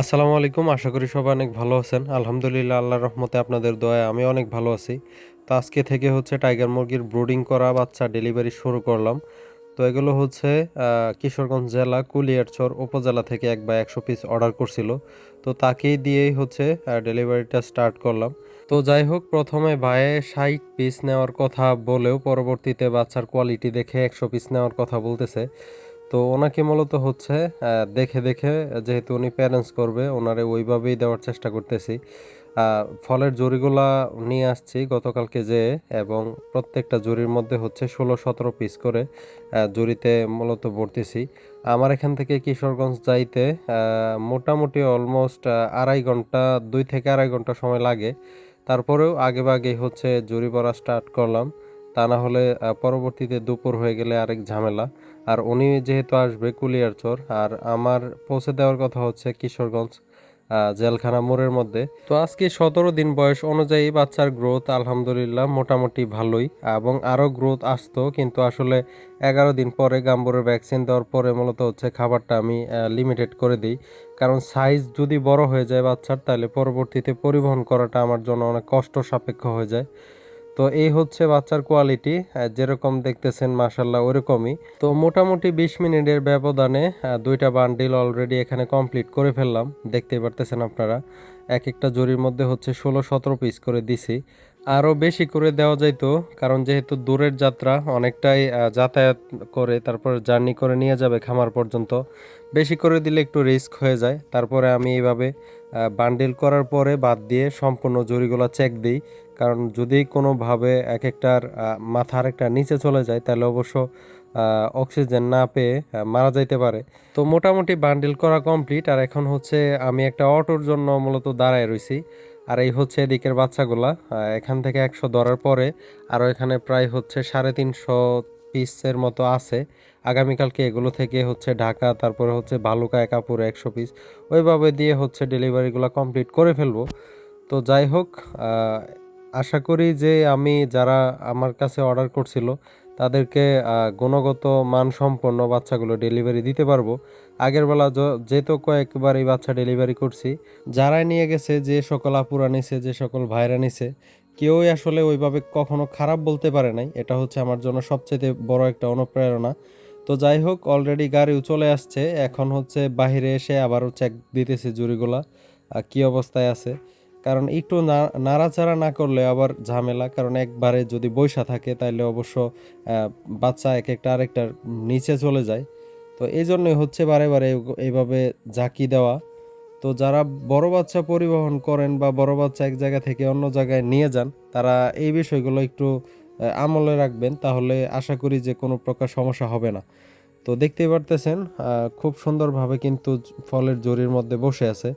আসসালামু আলাইকুম, আশা করি সবাই অনেক ভালো আছেন। আলহামদুলিল্লাহ, আল্লাহর রহমতে আপনাদের দয়ায় আমি অনেক ভালো আছি। তো আজকে থেকে হচ্ছে টাইগার মুরগির ব্রুডিং করা বাচ্চা ডেলিভারি শুরু করলাম। তো এগুলো হচ্ছে কিশোরগঞ্জ জেলা কুলিয়ারচর উপজেলা থেকে এক বা একশো পিস অর্ডার করছিল। তো তাকেই দিয়েই হচ্ছে ডেলিভারিটা স্টার্ট করলাম। তো যাই হোক, প্রথমে ভাইয়ে ষাট পিস নেওয়ার কথা বলেও পরবর্তীতে বাচ্চার কোয়ালিটি দেখে একশো পিস নেওয়ার কথা বলতেছে। তো ওনাকে মূলত হচ্ছে দেখে দেখে যেহেতু উনি প্যারেন্টস করবে, ওনারে ওইভাবেই দেওয়ার চেষ্টা করতেছি। ফলের জুড়িগুলা নিয়ে আসছি গতকালকে যে, এবং প্রত্যেকটা জুড়ির মধ্যে হচ্ছে ষোলো সতেরো পিস করে জরিতে মূলত ভরতেছি। আমার এখান থেকে কিশোরগঞ্জ যাইতে মোটামুটি অলমোস্ট আড়াই ঘণ্টা, দুই থেকে আড়াই ঘণ্টা সময় লাগে। তারপরেও আগে আগেই হচ্ছে জুড়ি ভরা স্টার্ট করলাম। তা না হলে পরবর্তীতে দুপুর হয়ে গেলে আরেক ঝামেলা। আর উনি যেহেতু আসবে কুলিয়ার কুলিয়ারচর আর আমার পৌঁছে দেওয়ার কথা হচ্ছে কিশোরগঞ্জ জেলখানা মোড়ের মধ্যে। তো আজকে সতেরো দিন বয়স অনুযায়ী বাচ্চার গ্রোথ আলহামদুলিল্লাহ মোটামুটি ভালোই, এবং আরও গ্রোথ আসতো, কিন্তু আসলে এগারো দিন পরে গাম্বুরের ভ্যাকসিন দেওয়ার পরে মূলত হচ্ছে খাবারটা আমি লিমিটেড করে দিই। কারণ সাইজ যদি বড় হয়ে যায় বাচ্চার, তাহলে পরবর্তীতে পরিবহন করাটা আমার জন্য অনেক কষ্ট সাপেক্ষ হয়ে যায়। তো এই হচ্ছে বাচ্চার কোয়ালিটি যেরকম দেখতেছেন মাসাল্লাহ ওরকমই। তো মোটামুটি বিশ মিনিটের ব্যবধানে দুইটা বান্ডিল অলরেডি এখানে কমপ্লিট করে ফেললাম। দেখতেই পারতেছেন আপনারা, এক একটা জরির মধ্যে হচ্ছে ষোলো সতেরো পিস করে দিছি। আরও বেশি করে দেওয়া যাইতো, কারণ যেহেতু দূরের যাত্রা, অনেকটাই যাতায়াত করে, তারপর জার্নি করে নিয়ে যাবে খামার পর্যন্ত। বেশি করে দিলে একটু রিস্ক হয়ে যায়। তারপরে আমি এইভাবে বান্ডিল করার পরে বাদ দিয়ে সম্পূর্ণ জরিগুলো চেক দিই। কারণ যদি কোনোভাবে এক একটার মাথা আরেকটা নিচে চলে যায়, তাহলে অবশ্য অক্সিজেন না পেয়ে মারা যাইতে পারে। তো মোটামুটি বান্ডিল করা কমপ্লিট। আর এখন হচ্ছে আমি একটা অটোর জন্য মূলত দাঁড়ায় রইছি। আর এই হচ্ছে এদিকের বাচ্চাগুলা। এখান থেকে একশো ধরার পরে আরও এখানে প্রায় হচ্ছে সাড়ে তিনশো পিসের মতো আছে। আগামীকালকে এগুলো থেকে হচ্ছে ঢাকা, তারপরে হচ্ছে ভালুকা, একাপুরে একশো পিস ওইভাবে দিয়ে হচ্ছে ডেলিভারিগুলো কমপ্লিট করে ফেলব। তো যাই হোক আশা করি যে আমি যারা আমার কাছে অর্ডার করছিল তাদেরকে গুণগত মানসম্পন্ন বাচ্চাগুলো ডেলিভারি দিতে পারব। আগের বেলা যেহেতু কয়েকবার এই বাচ্চা ডেলিভারি করছি, যারাই নিয়ে গেছে, যে সকল আপুরা নিছে, যে সকল ভাইরা নিছে, কেউই আসলে ওইভাবে কখনো খারাপ বলতে পারে নাই। এটা হচ্ছে আমার জন্য সবচেয়ে বড় একটা অনুপ্রেরণা। তো যাই হোক অলরেডি গাড়িও চলে আসছে, এখন হচ্ছে বাইরে এসে আবারও চেক দিতেছে জুড়িগুলা কি অবস্থায় আছে। কারণ একটু নাড়াচাড়া না করলে আবার ঝামেলা। কারণ একবারে যদি বৈশা থাকে তাহলে অবশ্য বাচ্চা এক একটা আরেকটার নিচে চলে যায়। তো এই জন্যই হচ্ছে বারে বারে এইভাবে ঝাঁকি দেওয়া। তো যারা বড় বাচ্চা পরিবহন করেন বা বড় বাচ্চা এক জায়গা থেকে অন্য জায়গায় নিয়ে যান, তারা এই বিষয়গুলো একটু আমলে রাখবেন। তাহলে আশা করি যে কোনো প্রকার সমস্যা হবে না। তো দেখতেই পারতেছেন খুব সুন্দরভাবে কিন্তু ফলের জরির মধ্যে বসে আছে।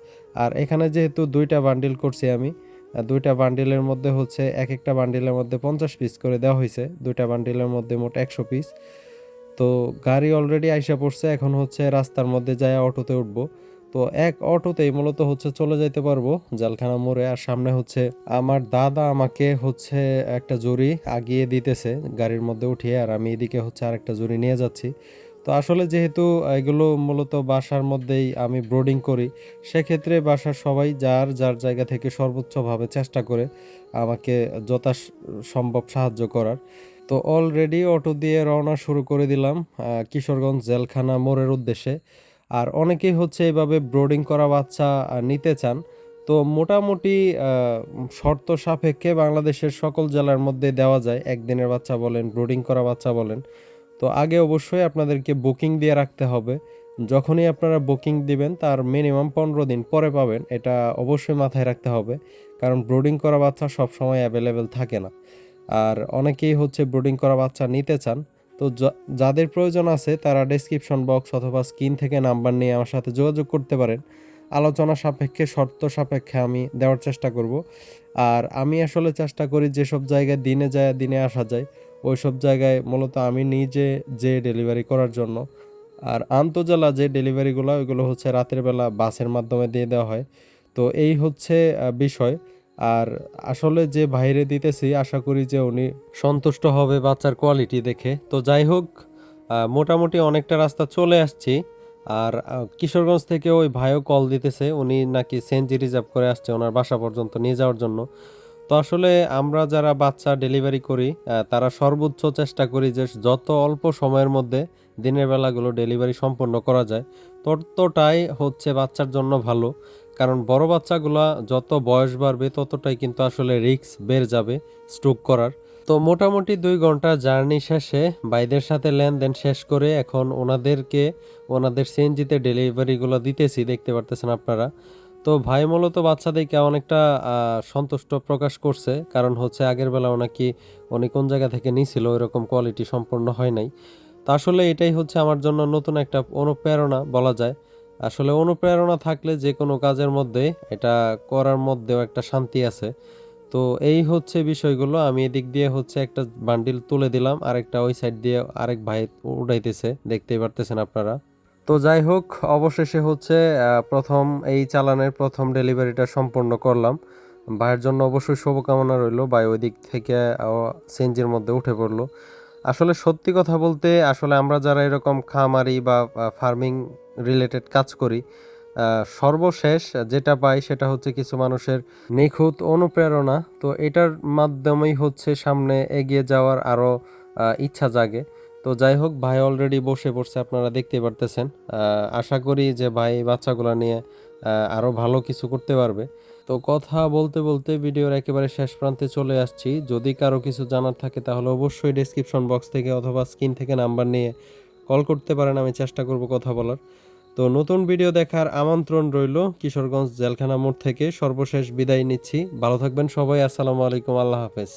আর এখানে যেহেতু দুইটা বান্ডিল করছি আমি দুইটা বান্ডিলের মধ্যে হচ্ছে এক একটা বান্ডিলের মধ্যে পঞ্চাশ পিস করে দেওয়া হয়েছে, দুইটা বান্ডিলের মধ্যে মোট একশো পিস তো গাড়ি অলরেডি আইসা পড়ছে, এখন হচ্ছে রাস্তার মধ্যে যায় অটোতে উঠবো। তো এক অটোতেই মূলত হচ্ছে চলে যাইতে পারব, জালখানা মোড়ে। আর সামনে হচ্ছে আমার দাদা আমাকে হচ্ছে একটা জুড়ি আগিয়ে দিতেছে গাড়ির মধ্যে উঠিয়ে, আর আমি এদিকে হচ্ছে আরেকটা জুড়ি নিয়ে যাচ্ছি। তো আসলে যেহেতু এগুলো মূলত বাসার মধ্যেই আমি ব্রোডিং করি, সেক্ষেত্রে বাসার সবাই যার যার জায়গা থেকে সর্বোচ্চভাবে চেষ্টা করে আমাকে যথা সম্ভব সাহায্য করার। তো অলরেডি অটো দিয়ে রওনা শুরু করে দিলাম কিশোরগঞ্জ জেলখানা মোড়ের উদ্দেশ্যে। আর অনেকেই হচ্ছে এভাবে ব্রোডিং করা বাচ্চা নিতে চান। তো মোটামুটি শর্ত সাপেক্ষে বাংলাদেশের সকল জেলার মধ্যে দেওয়া যায়, একদিনের বাচ্চা বলেন ব্রোডিং করা বাচ্চা বলেন। তো আগে অবশ্যই আপনাদেরকে বুকিং দিয়ে রাখতে হবে। যখনই আপনারা বুকিং দিবেন, তার মিনিমাম পনেরো দিন পরে পাবেন, এটা অবশ্যই মাথায় রাখতে হবে। কারণ ব্রোডিং করা বাচ্চা সবসময় অ্যাভেলেবেল থাকে না। আর অনেকেই হচ্ছে ব্রোডিং করা বাচ্চা নিতে চান। তো যাদের প্রয়োজন আছে, তারা ডেসক্রিপশন বক্স অথবা স্ক্রিন থেকে নাম্বার নিয়ে আমার সাথে যোগাযোগ করতে পারেন। আলোচনা সাপেক্ষে, শর্ত সাপেক্ষে আমি দেওয়ার চেষ্টা করব। আর আমি আসলে চেষ্টা করি যেসব জায়গায় দিনে যায়, দিনে আসা যায় ওই সব জায়গায় মূলত আমি নিজে যে ডেলিভারি করার জন্য। আর আন্তজেলা যে ডেলিভারিগুলো ওইগুলো হচ্ছে রাতের বেলা বাসের মাধ্যমে দিয়ে দেওয়া হয়। তো এই হচ্ছে বিষয়। আর আসলে যে বাইরে দিতেছি, আশা করি যে উনি সন্তুষ্ট হবে বাচ্চার কোয়ালিটি দেখে। তো যাই হোক মোটামুটি অনেকটা রাস্তা চলে আসছি। আর কিশোরগঞ্জ থেকে ওই ভাইও কল দিতেছে। উনি নাকি সেঞ্চি রিজার্ভ করে আসছে ওনার বাসা পর্যন্ত নিয়ে যাওয়ার জন্য। তো আসলে আমরা যারা বাচ্চা ডেলিভারি করি তারা সর্বোচ্চ চেষ্টা করি যে যত অল্প সময়ের মধ্যে দিনের বেলাগুলো ডেলিভারি সম্পন্ন করা যায়, ততটাই হচ্ছে বাচ্চার জন্য ভালো। কারণ বড় বাচ্চাগুলা যত বয়স বাড়বে, ততটাই কিন্তু আসলে রিস্ক বেড়ে যাবে স্ট্রোক করার। তো মোটামুটি দুই ঘণ্টা জার্নি শেষে বাইদের সাথে লেনদেন শেষ করে এখন ওনাদেরকে, ওনাদের সিএনজিতে ডেলিভারিগুলো দিতেছি, দেখতে পারতেছেন আপনারা। তো ভাই মূলত বাচ্চাদেরকে অনেকটা সন্তুষ্ট প্রকাশ করছে। কারণ হচ্ছে আগের বেলা নাকি উনি কোন জায়গা থেকে নিছিল ওইরকম কোয়ালিটি সম্পূর্ণ হয় নাই। তা আসলে এটাই হচ্ছে আমার জন্য নতুন একটা অনুপ্রেরণা বলা যায়। আসলে অনুপ্রেরণা থাকলে যে কোনো কাজের মধ্যে এটা করার মধ্যেও একটা শান্তি আছে। তো এই হচ্ছে বিষয়গুলো, আমি এদিক দিয়ে হচ্ছে একটা বান্ডিল তুলে দিলাম, আরেকটা ওই সাইড দিয়ে আরেক ভাই উঠাইতেছে, দেখতেই পারতেছেন আপনারা। তো যাই হোক, অবশেষে হচ্ছে প্রথম এই চালানের প্রথম ডেলিভারিটা সম্পন্ন করলাম। ভাইয়ের জন্য অবশ্যই শুভকামনা রইল। ভাই ওই দিক থেকে সেঞ্জির মধ্যে উঠে পড়ল। আসলে সত্যি কথা বলতে, আসলে আমরা যারা এরকম খামারি বা ফার্মিং রিলেটেড কাজ করি সর্বশেষ যেটা পাই সেটা হচ্ছে কিছু মানুষের নিখুঁত অনুপ্রেরণা। তো এটার মাধ্যমেই হচ্ছে সামনে এগিয়ে যাওয়ার আরও ইচ্ছা জাগে। তো যাই হোক ভাই অলরেডি বসে পড়ছে আপনারা দেখতে পারতেছেন। আশা করি যে ভাই বাচ্চাগুলো নিয়ে আহ, আরও ভালো কিছু করতে পারবে। তো কথা বলতে বলতে ভিডিওর একেবারে শেষ প্রান্তে চলে আসছি। যদি কারও কিছু জানার থাকে তাহলে অবশ্যই ডেসক্রিপশন বক্স থেকে অথবা স্ক্রিন থেকে নাম্বার নিয়ে কল করতে পারেন আমি চেষ্টা করব কথা বলার। তো নতুন ভিডিও দেখার আমন্ত্রণ রইল কিশোরগঞ্জ জেলখানা মোড় থেকে। সর্বশেষ বিদায় নিচ্ছি। ভালো থাকবেন সবাই আসসালামু আলাইকুম আল্লাহ হাফেজ।